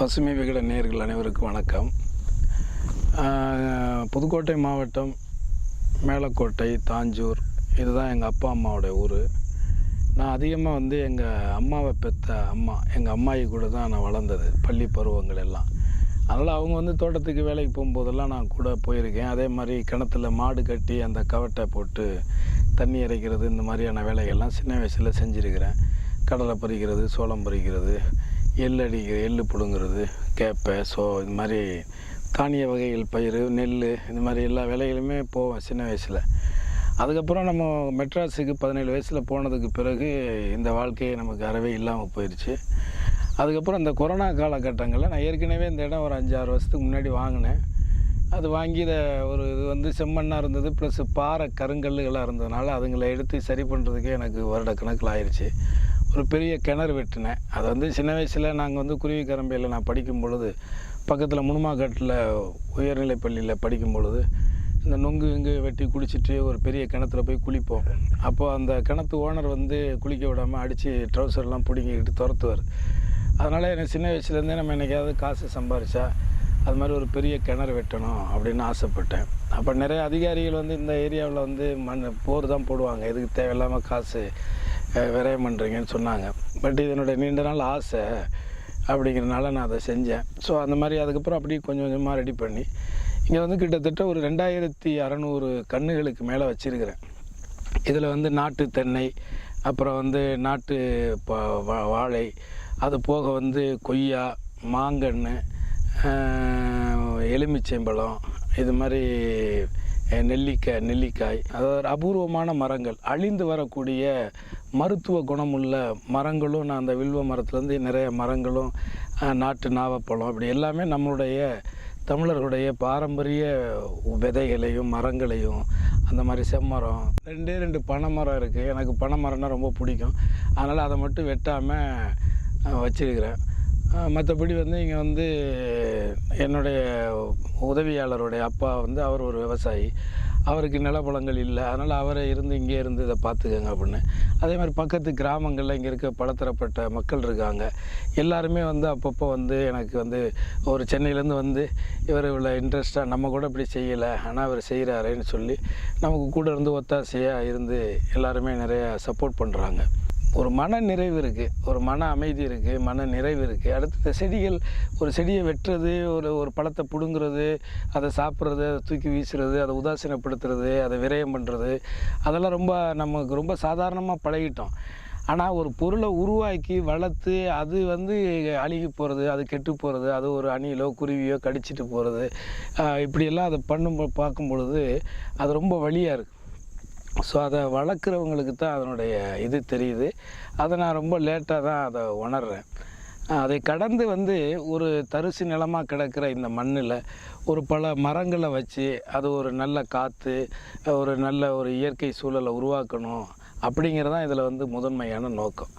பசுமை விகட நேர்கள் அனைவருக்கும் வணக்கம். புதுக்கோட்டை மாவட்டம் மேலக்கோட்டை தாஞ்சூர். இதுதான் எங்கள் அப்பா அம்மாவோட ஊர். நான் அதிகமாக வந்து எங்கள் அம்மாவை பெற்ற அம்மா எங்கள் அம்மாயி கூட தான் நான் வளர்ந்தது பள்ளி பருவங்கள் எல்லாம். அதனால் அவங்க வந்து தோட்டத்துக்கு வேலைக்கு போகும்போதெல்லாம் நான் கூட போயிருக்கேன். அதே மாதிரி கிணத்துல மாடு கட்டி அந்த கவட்டை போட்டு தண்ணி இறைக்கிறது இந்த மாதிரியான வேலைகள்லாம் சின்ன வயசில் செஞ்சுருக்கிறேன். கடலை பறிக்கிறது சோளம் பறிக்கிறது எள் அடிக்கிற எள்ளு பிடுங்கிறது கேப்பை சோ இது மாதிரி தானிய வகைகள் பயிர் நெல் இந்த மாதிரி எல்லா வேலைகளுமே போவேன் சின்ன வயசில். அதுக்கப்புறம் நம்ம மெட்ராஸுக்கு பதினேழு வயசில் போனதுக்கு பிறகு இந்த வாழ்க்கையை நமக்கு அறவே இல்லாமல் போயிடுச்சு அதுக்கப்புறம் இந்த கொரோனா காலகட்டங்களில் நான் ஏற்கனவே இந்த இடம் ஒரு அஞ்சாறு வருஷத்துக்கு முன்னாடி வாங்கினேன். அது வாங்கி இதை ஒரு இது வந்து செம்மண்ணாக இருந்தது ப்ளஸ் பாறை கருங்கல்லுகளாக இருந்ததுனால அதுங்களை எடுத்து சரி பண்ணுறதுக்கே எனக்கு வருட கணக்கில் ஆயிடுச்சு ஒரு பெரிய கிணறு வெட்டினேன். அது வந்து சின்ன வயசில் நாங்கள் வந்து குருவி கரம்பையில் நான் படிக்கும் பொழுது பக்கத்தில் முனுமாக்காட்டில் உயர்நிலை பள்ளியில் படிக்கும் பொழுது இந்த நொங்கு இங்கு வெட்டி குளிச்சுட்டு ஒரு பெரிய கிணத்துல போய் குளிப்போம். அப்போது அந்த கிணத்து ஓனர் வந்து குளிக்க விடாமல் அடித்து ட்ரௌசர்லாம் பிடுங்கிக்கிட்டு துரத்துவார். அதனால் எனக்கு சின்ன வயசுலேருந்தே நம்ம என்னைக்காவது காசு சம்பாரிச்சா அது மாதிரி ஒரு பெரிய கிணறு வெட்டணும் அப்படின்னு ஆசைப்பட்டேன். அப்போ நிறைய அதிகாரிகள் வந்து இந்த ஏரியாவில் வந்து மண் போர் தான் போடுவாங்க. எதுக்கு தேவையில்லாமல் காசு விரயம் பண்ணுறீங்கன்னு சொன்னாங்க. பட் இதனுடைய நீண்ட நாள் ஆசை அப்படிங்கிறனால நான் அதை செஞ்சேன். ஸோ அந்த மாதிரி அதுக்கப்புறம் அப்படியே கொஞ்சம் கொஞ்சமாக ரெடி பண்ணி இங்கே வந்து கிட்டத்தட்ட ஒரு ரெண்டாயிரத்தி அறநூறு கன்றுகளுக்கு மேலே வச்சுருக்கிறேன். இதில் வந்து நாட்டு தென்னை அப்புறம் வந்து நாட்டு வா- வாழை அது போக வந்து கொய்யா மாங்கன்று எலுமிச்சம்பழம் எலுமிச்சைம்பழம் இது மாதிரி நெல்லிக்காய் நெல்லிக்காய் அதாவது அபூர்வமான மரங்கள் அழிந்து வரக்கூடிய மருத்துவ குணமுள்ள மரங்களும் நான் அந்த வில்வ மரத்துலேருந்து நிறைய மரங்களும் நாட்டு நாவப்பழம் இப்படி எல்லாமே நம்மளுடைய தமிழர்களுடைய பாரம்பரிய விதைகளையும் மரங்களையும் அந்த மாதிரி செம்மரம் ரெண்டே ரெண்டு பனைமரம் இருக்குது எனக்கு பனைமரம்னா ரொம்ப பிடிக்கும். அதனால் அதை மட்டும் வெட்டாமல் வச்சிருக்கிறேன். மற்றபடி வந்து இங்கே வந்து என்னுடைய உதவியாளருடைய அப்பா வந்து அவர் ஒரு விவசாயி. அவருக்கு நிலப்பழங்கள் இல்லை. அதனால் அவரை இருந்து இங்கே இருந்து இதை பார்த்துக்கங்க அப்படின்னு. அதே மாதிரி பக்கத்து கிராமங்களில் இங்கே இருக்க பலதரப்பட்ட மக்கள் இருக்காங்க. எல்லாருமே வந்து அப்பப்போ வந்து எனக்கு வந்து ஒரு சென்னையிலேருந்து வந்து இவர் இவ்வளோ இன்ட்ரெஸ்ட்டாக நம்ம கூட இப்படி செய்யலை. ஆனால் இவர் செய்கிறாரேன்னு சொல்லி நமக்கு கூட இருந்து ஒத்தாசையாக இருந்து எல்லாருமே நிறையா சப்போர்ட் பண்ணுறாங்க ஒரு மன நிறைவு இருக்குது ஒரு மன அமைதி இருக்குது மன நிறைவு இருக்குது அடுத்தது செடிகள் ஒரு செடியை வெட்டுறது ஒரு ஒரு பழத்தை பிடுங்குறது அதை சாப்பிட்றது அதை தூக்கி வீசுறது அதை உதாசீனப்படுத்துறது அதை விரயம் பண்ணுறது அதெல்லாம் ரொம்ப நமக்கு ரொம்ப சாதாரணமாக பழகிட்டோம். ஆனால் ஒரு பொருளை உருவாக்கி வளர்த்து அது வந்து அழுகி போகிறது அது கெட்டு போகிறது அது ஒரு அணிலோ குருவியோ கடிச்சிட்டு போகிறது இப்படியெல்லாம் அதை பண்ணும் பார்க்கும் பொழுது அது ரொம்ப வழியாக இருக்குது ஸோ அதை வளர்க்குறவங்களுக்கு தான் அதனுடைய இது தெரியுது. அதை நான் ரொம்ப லேட்டாக தான் அதை உணர்கிறேன் அதை கடந்து வந்து ஒரு தரிசு நிலமாக கிடக்கிற இந்த மண்ணில் ஒரு பல மரங்களை வச்சு அது ஒரு நல்ல காற்று ஒரு நல்ல ஒரு இயற்கை சூழலை உருவாக்கணும் அப்படிங்கிறதான் இதில் வந்து முதன்மையான நோக்கம்.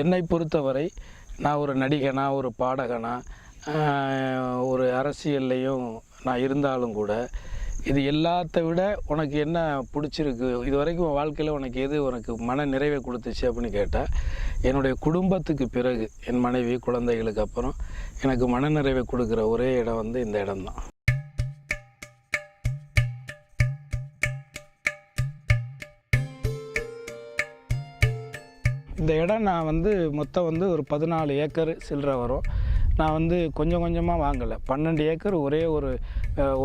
என்னை பொறுத்தவரை நான் ஒரு நடிகனா ஒரு பாடகனா ஒரு அரசியல்லையும் நான் இருந்தாலும் கூட இது எல்லாத்த விட உனக்கு என்ன பிடிச்சிருக்கு? இது வரைக்கும் வாழ்க்கையில் உனக்கு எது உனக்கு மன நிறைவை கொடுத்துச்சு அப்படின்னு கேட்டால் என்னுடைய குடும்பத்துக்கு பிறகு என் மனைவி குழந்தைகளுக்கு அப்புறம் எனக்கு மன நிறைவை கொடுக்குற ஒரே இடம் வந்து இந்த இடம்தான். இந்த இடம் நான் வந்து மொத்தம் வந்து ஒரு பதினாலு ஏக்கர் சில்லற வரும். நான் வந்து கொஞ்சம் கொஞ்சமாக வாங்கலை. பன்னெண்டு ஏக்கர் ஒரே ஒரு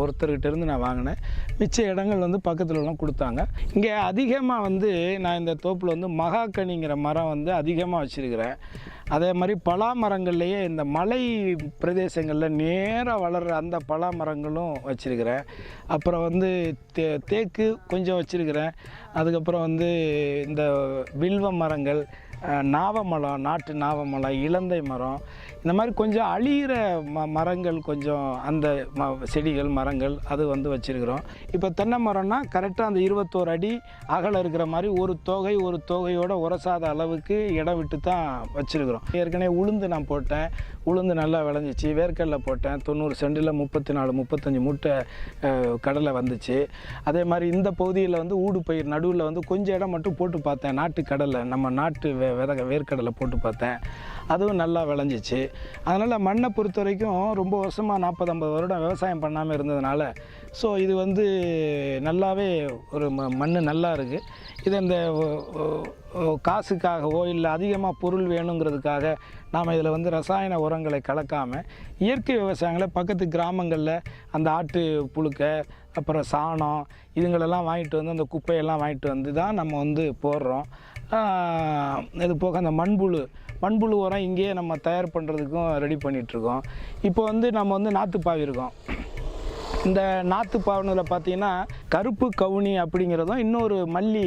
ஒருத்தர்கிட்டேருந்து ஒருத்தர்கிட்ட இருந்து நான் வாங்கினேன். மிச்ச இடங்கள் வந்து பக்கத்துலலாம் கொடுத்தாங்க. இங்கே அதிகமாக வந்து நான் இந்த தோப்பில் வந்து மகாக்கனிங்கிற மரம் வந்து அதிகமாக வச்சுருக்கிறேன். அதே மாதிரி பலா மரங்கள்லேயே இந்த மலை பிரதேசங்களில் நேராக வளர்கிற அந்த பலா மரங்களும் வச்சுருக்கிறேன். அப்புறம் வந்து தே தேக்கு கொஞ்சம் வச்சுருக்கிறேன். அதுக்கப்புறம் வந்து இந்த வில்வ மரங்கள் நாவமலம் நாட்டு நாவமலம் இலந்தை மரம் இந்த மாதிரி கொஞ்சம் அழியிற ம மரங்கள் கொஞ்சம் அந்த ம செடிகள் மரங்கள் அது வந்து வச்சுருக்குறோம். இப்போ தென்னை மரம்னா கரெக்டாக அந்த இருபத்தோரு அடி அகலம் இருக்கிற மாதிரி ஒரு தொகை ஒரு தொகையோட உரசாத அளவுக்கு இடம் விட்டு தான் வச்சுருக்குறோம். ஏற்கனவே உளுந்து நான் போட்டேன். உளுந்து நல்லா விளைஞ்சிச்சு. வேர்க்கடலை போட்டேன். தொண்ணூறு சென்டில் முப்பத்தி நாலு முப்பத்தஞ்சு மூட்டை கடலை வந்துச்சு. அதே மாதிரி இந்த பகுதியில் வந்து ஊடு பயிர் நடுவில் வந்து கொஞ்சம் இடம் மட்டும் போட்டு பார்த்தேன். நாட்டு கடலை நம்ம நாட்டு வெ வித வேர்க்கடலை போட்டு பார்த்தேன். அதுவும் நல்லா விளைஞ்சிச்சு. அதனால் மண்ணை பொறுத்த வரைக்கும் ரொம்ப வருஷமாக நாற்பது ஐம்பது வருடம் விவசாயம் பண்ணாமல் இருந்ததுனால ஸோ இது வந்து நல்லாவே ஒரு ம மண் நல்லா இருக்குது இது இந்த காசுக்காகவோ இல்லை அதிகமாக பொருள் வேணுங்கிறதுக்காக நாம் இதில் வந்து ரசாயன உரங்களை கலக்காமல் இயற்கை விவசாயங்களை பக்கத்து கிராமங்களில் அந்த ஆட்டு புழுக்க அப்புறம் சாணம் இதுங்களெல்லாம் வாங்கிட்டு வந்து அந்த குப்பையெல்லாம் வாங்கிட்டு வந்து தான் நம்ம வந்து போடுறோம். இது போக அந்த மண்புழு மண்புழு உரம் இங்கேயே நம்ம தயார் பண்ணுறதுக்கும் ரெடி பண்ணிகிட்ருக்கோம் இப்போ வந்து நம்ம வந்து நாற்றுப்பாவி இருக்கோம். இந்த நாற்று பாவனில் பார்த்தீங்கன்னா கருப்பு கவுனி அப்படிங்கிறதும் இன்னொரு மல்லி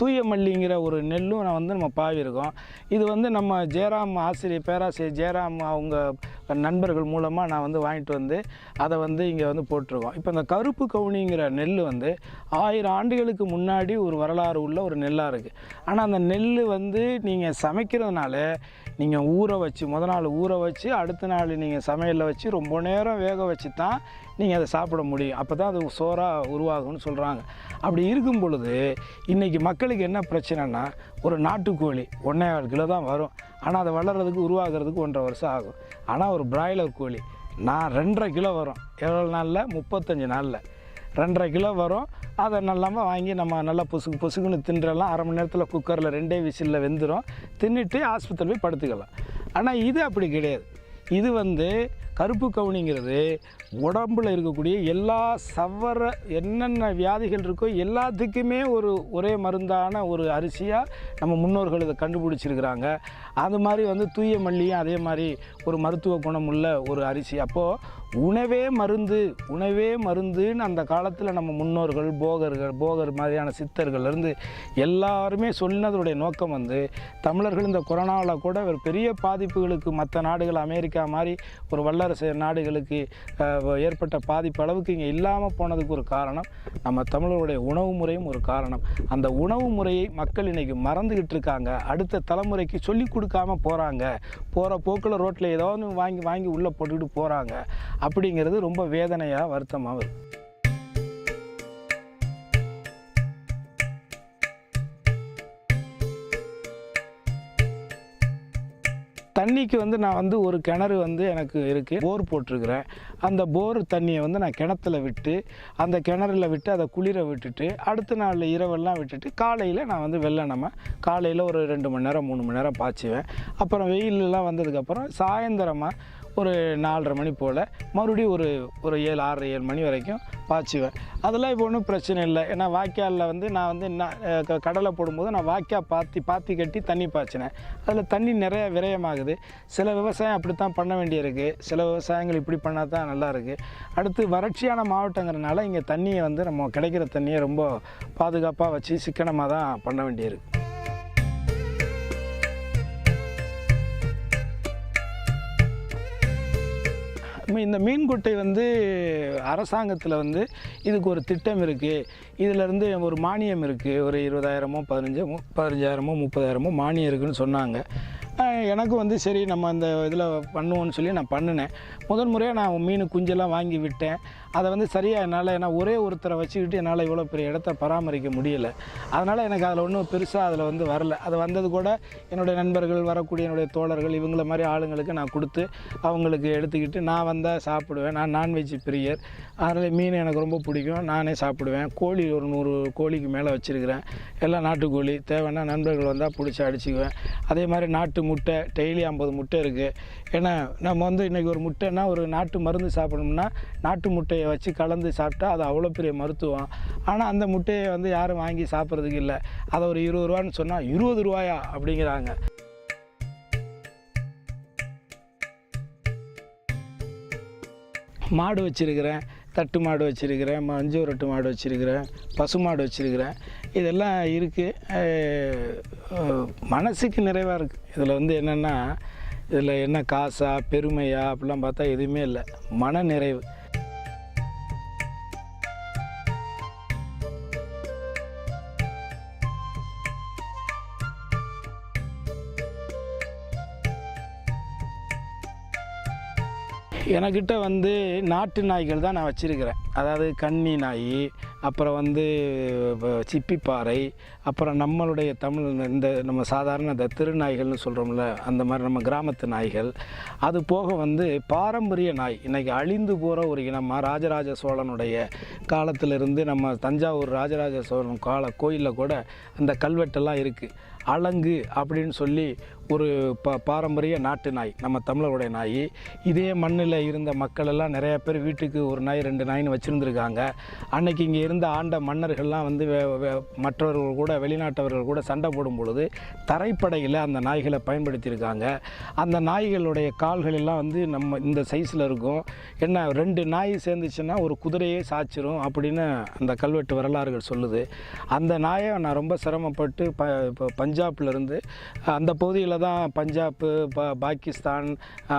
தூய மல்லிங்கிற ஒரு நெல்லும் நான் வந்து நம்ம பாவிருக்கோம் இது வந்து நம்ம ஜெயராம் ஆசிரியர் பேராசிரியர் ஜெயராம் அவங்க நண்பர்கள் மூலமாக நான் வந்து வாங்கிட்டு வந்து அதை வந்து இங்கே வந்து போட்டிருக்கோம். இப்போ இந்த கருப்பு கவுனிங்கிற நெல் வந்து ஆயிரம் ஆண்டுகளுக்கு முன்னாடி ஒரு வரலாறு உள்ள ஒரு நெல்லாக இருக்குது ஆனால் அந்த நெல் வந்து நீங்கள் சமைக்கிறதுனால நீங்கள் ஊற வச்சு முத நாள் ஊற வச்சு அடுத்த நாள் நீங்கள் சமையலில் வச்சு ரொம்ப நேரம் வேக வச்சு தான் நீங்கள் அதை சாப்பிட முடியும். அப்போ தான் அது சோறாக உருவாகும்னு சொல்கிறாங்க அப்படி இருக்கும் பொழுது இன்றைக்கி மக்களுக்கு என்ன பிரச்சனைனா ஒரு நாட்டுக்கோழி ஒன்றே கால் கிலோ தான் வரும். ஆனால் அதை வளர்கிறதுக்கு உருவாகிறதுக்கு ஒன்றரை வருஷம் ஆகும். ஆனால் ஒரு பிராய்லர் கோழி நான் ரெண்டரை கிலோ வரும். எவ்வளோ நாளில்? முப்பத்தஞ்சு நாளில். ரெண்டரை கிலோ வரும். அதை நல்லாமல் வாங்கி நம்ம நல்லா பொசுக்கு பொசுக்குன்னு தின்றலாம். அரை மணி நேரத்தில் குக்கரில் ரெண்டே விசிலில் வெந்துடும் தின்னுட்டு ஆஸ்பத்திரி போய் படுத்துக்கலாம். ஆனால் இது அப்படி கிடையாது. இது வந்து கருப்பு கவுனிங்கிறது உடம்புல இருக்கக்கூடிய எல்லா சவர என்னென்ன வியாதிகள் இருக்கோ எல்லாத்துக்குமே ஒரு ஒரே மருந்தான ஒரு அரிசியாக நம்ம முன்னோர்கள் இதை கண்டுபிடிச்சிருக்கிறாங்க. அது மாதிரி வந்து தூய மல்லியும் அதே மாதிரி ஒரு மருத்துவ குணம் உள்ள ஒரு அரிசி. அப்போது உணவே மருந்து உணவே மருந்துன்னு அந்த காலத்தில் நம்ம முன்னோர்கள் போகர்கள் போகர் மாதிரியான சித்தர்கள்லேருந்து எல்லாருமே சொன்னதோடைய நோக்கம் வந்து தமிழர்கள் இந்த கொரோனாவில் கூட ஒரு பெரிய பாதிப்புகளுக்கு மற்ற நாடுகள் அமெரிக்கா மாதிரி ஒரு வல்லரசு நாடுகளுக்கு ஏற்பட்ட பாதிப்பு அளவுக்கு இங்கே இல்லாமல் போனதுக்கு ஒரு காரணம் நம்ம தமிழருடைய உணவு முறையும் ஒரு காரணம். அந்த உணவு முறையை மக்கள் இன்னைக்கு மறந்துக்கிட்டு இருக்காங்க. அடுத்த தலைமுறைக்கு சொல்லி கொடுக்காம போகிறாங்க போகிற போக்கில் ரோட்டில் ஏதோ வாங்கி வாங்கி உள்ளே போட்டுக்கிட்டு போகிறாங்க அப்படிங்கிறது ரொம்ப வேதனையாக வருத்தமாகுது தண்ணிக்கு வந்து நான் வந்து ஒரு கிணறு வந்து எனக்கு இருக்குது போர் போட்டிருக்கிறேன். அந்த போர் தண்ணியை வந்து நான் கிணத்துல விட்டு அந்த கிணறுல விட்டு அதை குளிர விட்டுட்டு அடுத்த நாள் இரவெல்லாம் விட்டுட்டு காலையில் நான் வந்து வெள்ளனமாக காலையில் ஒரு ரெண்டு மணி நேரம் மூணு மணி நேரம் பாய்ச்சுவேன். அப்புறம் வெயிலெலாம் வந்ததுக்கப்புறம் சாயந்தரமாக ஒரு நாலரை மணி போல் மறுபடியும் ஒரு ஒரு ஏழு ஆறு ஏழு மணி வரைக்கும் பாய்ச்சுவேன். அதெல்லாம் இப்போ ஒன்றும் பிரச்சனை இல்லை. ஏன்னா வாய்க்காலில் வந்து நான் வந்து என்ன க- கடலை போடும்போது நான் வாய்க்கால் பாத்தி பாத்தி கட்டி தண்ணி பாய்ச்சினேன். அதில் தண்ணி நிறைய விரயமாகுது. சில விவசாயம் அப்படி தான் பண்ண வேண்டியிருக்கு. சில விவசாயங்கள் இப்படி பண்ணால் தான் நல்லா இருக்குது அடுத்து வறட்சியான மாவட்டங்கிறனால இங்கே தண்ணியை வந்து நம்ம கிடைக்கிற தண்ணியை ரொம்ப பாதுகாப்பாக வச்சு சிக்கனமாக தான் பண்ண வேண்டியிருக்கு. இந்த மீன்குட்டை வந்து அரசாங்கத்தில் வந்து இதுக்கு ஒரு திட்டம் இருக்குது இதிலேருந்து ஒரு மானியம் இருக்குது ஒரு இருபதாயிரமோ பதினஞ்சோ மு- பதினஞ்சாயிரமோ முப்பதாயிரமோ மானியம் இருக்குன்னு சொன்னாங்க. எனக்கு வந்து சரி நம்ம அந்த இதில் பண்ணுவோன்னு சொல்லி நான் பண்ணினேன். முதல் முறையாக நான் மீன் குஞ்செல்லாம் வாங்கி விட்டேன். அதை வந்து சரியாக என்னால் ஏன்னா ஒரே ஒருத்தரை வச்சுக்கிட்டு என்னால் இவ்வளோ பெரிய இடத்த பராமரிக்க முடியலை. அதனால் எனக்கு அதில் ஒன்றும் பெருசாக அதில் வந்து வரல. அது வந்தது கூட என்னுடைய நண்பர்கள் வரக்கூடிய என்னுடைய தோழர்கள் இவங்கள மாதிரி ஆளுங்களுக்கு நான் கொடுத்து அவங்களுக்கு எடுத்துக்கிட்டு நான் வந்தால் சாப்பிடுவேன். நான் நான்வெஜ் பிரியர். அதனால் மீன் எனக்கு ரொம்ப பிடிக்கும். நானே சாப்பிடுவேன். கோழி ஒரு நூறு கோழிக்கு மேலே வச்சுருக்கிறேன். எல்லாம் நாட்டுக்கோழி. தேவைன்னா நண்பர்கள் வந்தால் பிடிச்சி அடிச்சுக்குவேன். அதே மாதிரி நாட்டு முட்டை டெய்லி ஐம்பது முட்டை இருக்குது ஏன்னா நம்ம வந்து இன்றைக்கி ஒரு முட்டைன்னா ஒரு நாட்டு மருந்து சாப்பிடணும்னா நாட்டு முட்டை முட்டையை வச்சு கலந்து சாப்பிட்டா அது அவ்வளோ பெரிய மருத்துவம். ஆனால் அந்த முட்டையை வந்து யாரும் வாங்கி சாப்பிட்றதுக்கு இல்லை. அதை ஒரு இருபது ரூபான்னு சொன்னால் இருபது ரூபாயா? அப்படிங்கிறாங்க. மாடு வச்சுருக்கிறேன் தட்டு மாடு வச்சுருக்கிறேன் மஞ்சு ரொட்டு மாடு வச்சுருக்கிறேன் பசு மாடு வச்சுருக்கிறேன். இதெல்லாம் இருக்குது மனசுக்கு நிறைவாக இருக்குது இதில் வந்து என்னென்னா இதில் என்ன காசா பெருமையா? அப்படிலாம் பார்த்தா எதுவுமே இல்லை. மன நிறைவு. எனக்கிட்ட வந்து நாட்டு நாய்கள் தான் நான் வச்சுருக்கிறேன். அதாவது கன்னி நாய் அப்புறம் வந்து சிப்பிப்பாறை அப்புறம் நம்மளுடைய தமிழ் இந்த நம்ம சாதாரண இந்த திருநாய்கள்னு சொல்கிறோம்ல அந்த மாதிரி நம்ம கிராமத்து நாய்கள். அது போக வந்து பாரம்பரிய நாய் இன்றைக்கி அழிந்து போகிற ஒரு இனமாக ராஜராஜ சோழனுடைய காலத்திலிருந்து நம்ம தஞ்சாவூர் ராஜராஜ சோழன் கால கோயிலில் கூட அந்த கல்வெட்டெல்லாம் இருக்குது அலங்கு அப்படின்னு சொல்லி ஒரு ப பாரம்பரிய நாட்டு நாய் நம்ம தமிழருடைய நாய். இதே மண்ணில் இருந்த மக்கள் எல்லாம் நிறைய பேர் வீட்டுக்கு ஒரு நாய் ரெண்டு நாய்னு வச்சுருந்துருக்காங்க. அன்னைக்கு இங்கே இருந்த ஆண்ட மன்னர்கள்லாம் வந்து மற்றவர்கள் கூட வெளிநாட்டவர்கள் கூட சண்டை போடும் பொழுது தரைப்படையில் அந்த நாய்களை பயன்படுத்தியிருக்காங்க. அந்த நாய்களுடைய கால்கள் எல்லாம் வந்து நம்ம இந்த சைஸில் இருக்கும். என்ன ரெண்டு நாய் சேர்ந்துச்சுன்னா ஒரு குதிரையே சாச்சிரும் அப்படின்னு அந்த கல்வெட்டு வரலாறுகள் சொல்லுது. அந்த நாயை நான் ரொம்ப சிரமப்பட்டு ப இப்போ பஞ்சாப்லேருந்து அந்த பகுதியில் தான் பஞ்சாப்பு பாகிஸ்தான்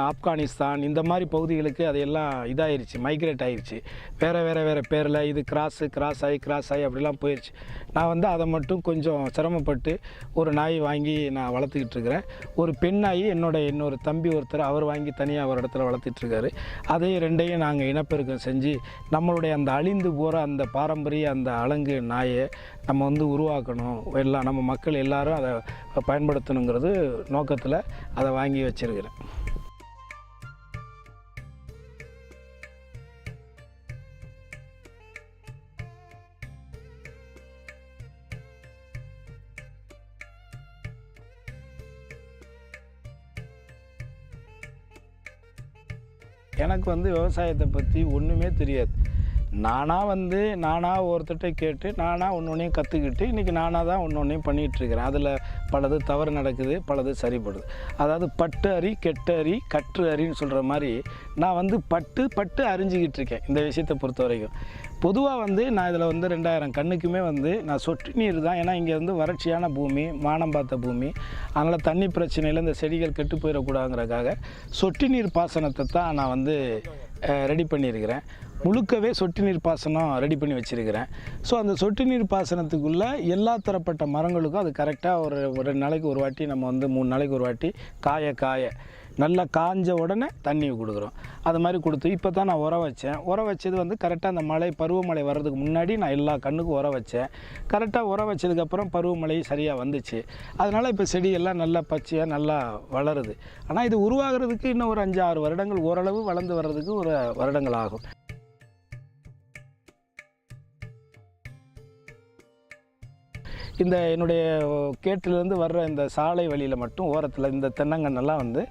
ஆப்கானிஸ்தான் இந்த மாதிரி பகுதிகளுக்கு அதையெல்லாம் இதாயிருச்சு மைக்ரேட் ஆகிருச்சு வேறு வேறு வேறு பேரில் இது கிராஸு கிராஸ் ஆகி கிராஸ் ஆகி அப்படிலாம் போயிடுச்சு நான் வந்து அதை மட்டும் கொஞ்சம் சிரமப்பட்டு ஒரு நாய் வாங்கி நான் வளர்த்துக்கிட்டு இருக்கிறேன். ஒரு பெண் நாய் என்னோட இன்னொரு தம்பி ஒருத்தர் அவர் வாங்கி தனியாக ஒரு இடத்துல வளர்த்துட்ருக்காரு அதையும் ரெண்டையும் நாங்கள் இனப்பெருக்கம் செஞ்சு நம்மளுடைய அந்த அழிந்து போகிற அந்த பாரம்பரிய அந்த அலங்கு நாயை நம்ம வந்து உருவாக்கணும். எல்லாம் நம்ம மக்கள் எல்லாரும் அதை பயன்படுத்தணுங்கிறது நோக்கத்தில் அதை வாங்கி வச்சிருக்கிறேன். எனக்கு வந்து விவசாயத்தை பற்றி ஒன்றுமே தெரியாது. நானாக வந்து நானாக ஒருத்தர்கிட்ட கேட்டு நானாக ஒன்று ஒன்றையும் கற்றுக்கிட்டு இன்றைக்கி நானாக தான் ஒன்று ஒன்றையும் பண்ணிகிட்ருக்கிறேன் அதில் பலது தவறு நடக்குது பலது சரிப்படுது. அதாவது பட்டு அறி கெட்ட அறி கற்று அறின்னு சொல்கிற மாதிரி நான் வந்து பட்டு பட்டு அறிஞ்சிக்கிட்டு இருக்கேன் இந்த விஷயத்தை பொறுத்த வரைக்கும் பொதுவாக வந்து நான் இதில் வந்து ரெண்டாயிரம் கண்ணுக்குமே வந்து நான் சொட்டு நீர் தான். ஏன்னா இங்கே வந்து வறட்சியான பூமி வானம் பார்த்த பூமி அதனால் தண்ணி பிரச்சனையில் இந்த செடிகள் கெட்டு போயிடக்கூடாதுங்கிறதுக்காக சொட்டு நீர் பாசனத்தை தான் நான் வந்து ரெடி பண்ணியிருக்கிறேன். முழுக்கவே சொட்டு நீர் பாசனம் ரெடி பண்ணி வச்சுருக்கிறேன். ஸோ அந்த சொட்டு நீர் பாசனத்துக்குள்ளே எல்லா தரப்பட்ட மரங்களுக்கும் அது கரெக்டாக ஒரு ரெண்டு நாளைக்கு ஒரு வாட்டி நம்ம வந்து மூணு நாளைக்கு ஒரு வாட்டி காய காய. நல்லா காஞ்ச உடனே தண்ணி கொடுக்குறோம். அது மாதிரி கொடுத்து இப்போ தான் நான் உர வச்சேன். உரம் வச்சது வந்து கரெக்டாக அந்த மழை பருவமழை வர்றதுக்கு முன்னாடி நான் எல்லா கண்ணுக்கும் உர வச்சேன். கரெக்டாக உர வச்சதுக்கப்புறம் பருவமழை சரியாக வந்துச்சு. அதனால் இப்போ செடியெல்லாம் நல்லா பச்சையாக நல்லா வளருது. ஆனால் இது உருவாகிறதுக்கு இன்னும் ஒரு அஞ்சு ஆறு வருடங்கள் ஓரளவு வளர்ந்து வர்றதுக்கு ஒரு வருடங்கள் ஆகும். இந்த என்னுடைய கேட்டிலேருந்து வர்ற இந்த சாலை வழியில் மட்டும் ஓரத்தில் இந்த தென்னங்கன்னெல்லாம் வந்து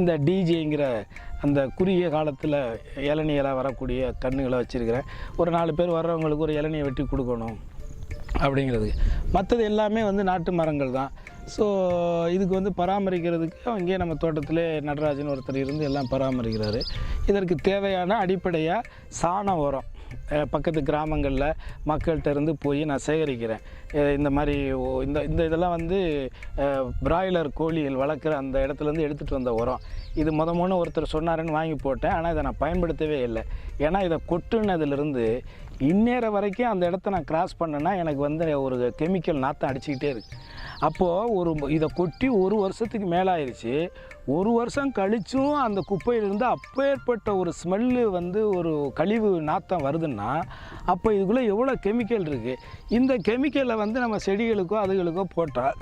இந்த டிஜேங்கிற அந்த குறுகிய காலத்தில் இளநியெல்லாம் வரக்கூடிய கன்றுகளை வச்சுருக்கிறேன். ஒரு நாலு பேர் வர்றவங்களுக்கு ஒரு இளநியை வெட்டி கொடுக்கணும் அப்படிங்கிறது. மற்றது எல்லாமே வந்து நாட்டு மரங்கள் தான். ஸோ இதுக்கு வந்து பராமரிக்கிறதுக்கு அங்கேயே நம்ம தோட்டத்திலே நடராஜன் ஒருத்தர் இருந்து எல்லாம் பராமரிக்கிறாரு. இதற்கு தேவையான அடிப்படையாக சாண உரம் பக்கத்து கிராமங்களில் மக்கள்கிட்ட இருந்து போய் நான் சேகரிக்கிறேன். இந்த மாதிரி ஓ- இந்த இந்த இதெல்லாம் வந்து பிராய்லர் கோழிகள் வளர்க்குற அந்த இடத்துலேருந்து எடுத்துகிட்டு வந்த உரம். இது முத முன்ன ஒருத்தர் சொன்னாருன்னு வாங்கி போட்டேன். ஆனால் இதை நான் பயன்படுத்தவே இல்லை. ஏன்னா இதை கொட்டுனதுலேருந்து இந்நேரம் வரைக்கும் அந்த இடத்த நான் கிராஸ் பண்ணேன்னா எனக்கு வந்து ஒரு கெமிக்கல் நாற்றம் அடிச்சுக்கிட்டே இருக்கு. அப்போது ஒரு இதை கொட்டி ஒரு வருஷத்துக்கு மேலே ஆயிடுச்சு ஒரு வருஷம் கழிச்சும் அந்த குப்பையிலிருந்து அப்பேற்பட்ட ஒரு ஸ்மெல்லு வந்து ஒரு கழிவு நாத்தம் வருதுன்னு அப்போ இதுக்குள்ளே எவ்வளோ கெமிக்கல் இருக்குது இந்த கெமிக்கலை வந்து நம்ம செடிகளுக்கோ அதுகளுக்கோ போட்டால்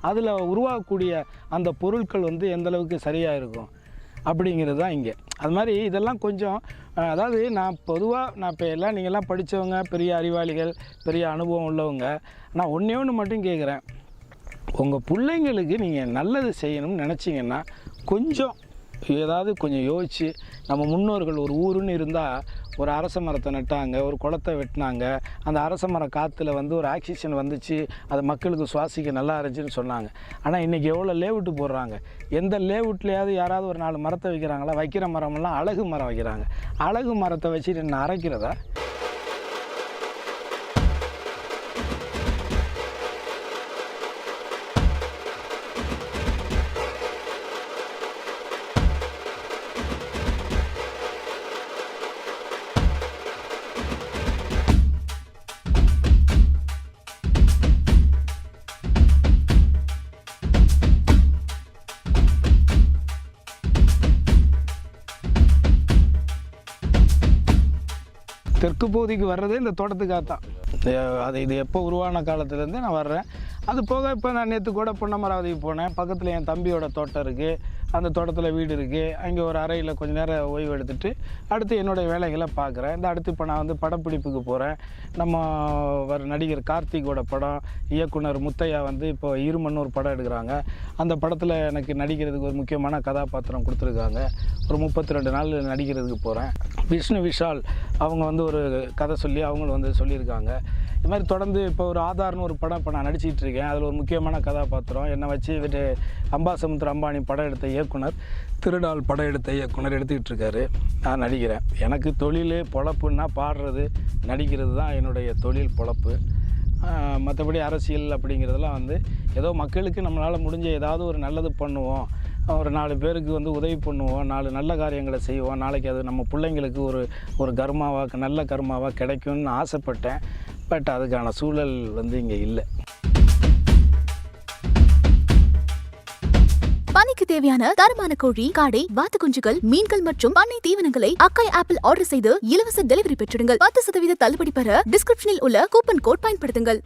அதில் உருவாகக்கூடிய அந்த பொருட்கள் வந்து எந்தளவுக்கு சரியாக இருக்கும்? அப்படிங்கிறது தான் இங்கே. அது மாதிரி இதெல்லாம் கொஞ்சம் அதாவது நான் பொதுவாக நான் இப்போ எல்லாம் நீங்கள்லாம் படித்தவங்க பெரிய அறிவாளிகள் பெரிய அனுபவம் உள்ளவங்க நான் ஒன்றே ஒன்று மட்டும் கேட்குறேன் உங்கள் பிள்ளைங்களுக்கு நீங்கள் நல்லது செய்யணும்னு நினச்சிங்கன்னா கொஞ்சம் ஏதாவது கொஞ்சம் யோசித்து நம்ம முன்னோர்கள் ஒரு ஊருன்னு இருந்தால் ஒரு அரச மரத்தை நட்டாங்க ஒரு குளத்தை வெட்டினாங்க. அந்த அரச மரம் காற்றுல வந்து ஒரு ஆக்சிஜன் வந்துச்சு அது மக்களுக்கு சுவாசிக்க நல்லா இருந்துச்சுன்னு சொன்னாங்க. ஆனால் இன்றைக்கி எவ்வளோ லேவுட்டு போடுறாங்க? எந்த லேவுட்லேயாவது யாராவது ஒரு நாலு மரத்தை வைக்கிறாங்களா? வைக்கிற மரமெல்லாம் அழகு மரம் வைக்கிறாங்க. அழகு மரத்தை வச்சுட்டு என்ன அரைக்கிறதா? தெற்கு பகுதிக்கு வர்றதே இந்த தோட்டத்துக்காக தான். அது இது எப்போ உருவான காலத்துலேருந்து நான் வர்றேன். அது போக இப்போ நான் நேற்று கூட பொன்னமராவதிக்கு போனேன். பக்கத்தில் என் தம்பியோட தோட்டம் இருக்குது அந்த தோட்டத்தில் வீடு இருக்குது அங்கே ஒரு அறையில் கொஞ்ச நேரம் ஓய்வு எடுத்துட்டு அடுத்து என்னுடைய வேலைகளை பார்க்குறேன். இந்த அடுத்து இப்போ நான் வந்து படப்பிடிப்புக்கு போகிறேன் நம்ம வர நடிகர் கார்த்திகோட படம் இயக்குனர் முத்தையா வந்து இப்போ இருமன்னு ஒரு படம் எடுக்கிறாங்க. அந்த படத்தில் எனக்கு நடிக்கிறதுக்கு ஒரு முக்கியமான கதாபாத்திரம் கொடுத்துருக்காங்க. ஒரு முப்பத்தி ரெண்டு நாள் நடிக்கிறதுக்கு போகிறேன் விஷ்ணு விஷால் அவங்க வந்து ஒரு கதை சொல்லி அவங்களும் வந்து சொல்லியிருக்காங்க. இது மாதிரி தொடர்ந்து இப்போ ஒரு ஆதார்னு ஒரு படம் இப்போ நான் நடிச்சிட்டு இருக்கேன். அதில் ஒரு முக்கியமான கதாபாத்திரம். என்னை வச்சு இவர் அம்பாசமுத்திர அம்பானி படம் எடுத்த இயக்குனர் திருநாள் படம் எடுத்த இயக்குனர் எடுத்துக்கிட்டு இருக்காரு நான் நடிக்கிறேன். எனக்கு தொழில் பொழப்புன்னா பாடுறது நடிக்கிறது தான் என்னுடைய தொழில் பொழப்பு. மற்றபடி அரசியல் அப்படிங்கிறதெல்லாம் வந்து ஏதோ மக்களுக்கு நம்மளால் முடிஞ்ச ஏதாவது ஒரு நல்லது பண்ணுவோம். ஒரு நாலு பேருக்கு வந்து உதவி பண்ணுவோம். நாலு நல்ல காரியங்களை செய்வோம். நாளைக்கு அது நம்ம பிள்ளைங்களுக்கு ஒரு ஒரு கர்மாவாக நல்ல கர்மாவாக கிடைக்கும்னு ஆசைப்பட்டேன். பட் அதுக்கான சூழல் வந்து இங்கே இல்லை. தேவையான தரமான கோழி காடை வாத்து குஞ்சுகள் மீன்கள் மற்றும் பண்ணை தீவனங்களை அக்காய் ஆப்பிள் ஆர்டர் செய்து இலவச டெலிவரி பெற்றிடுங்கள். பத்து சதவீத தள்ளுபடி பெற டிஸ்கிரிப்ஷனில் உள்ள கூப்பன் கோட் பயன்படுத்துங்கள்.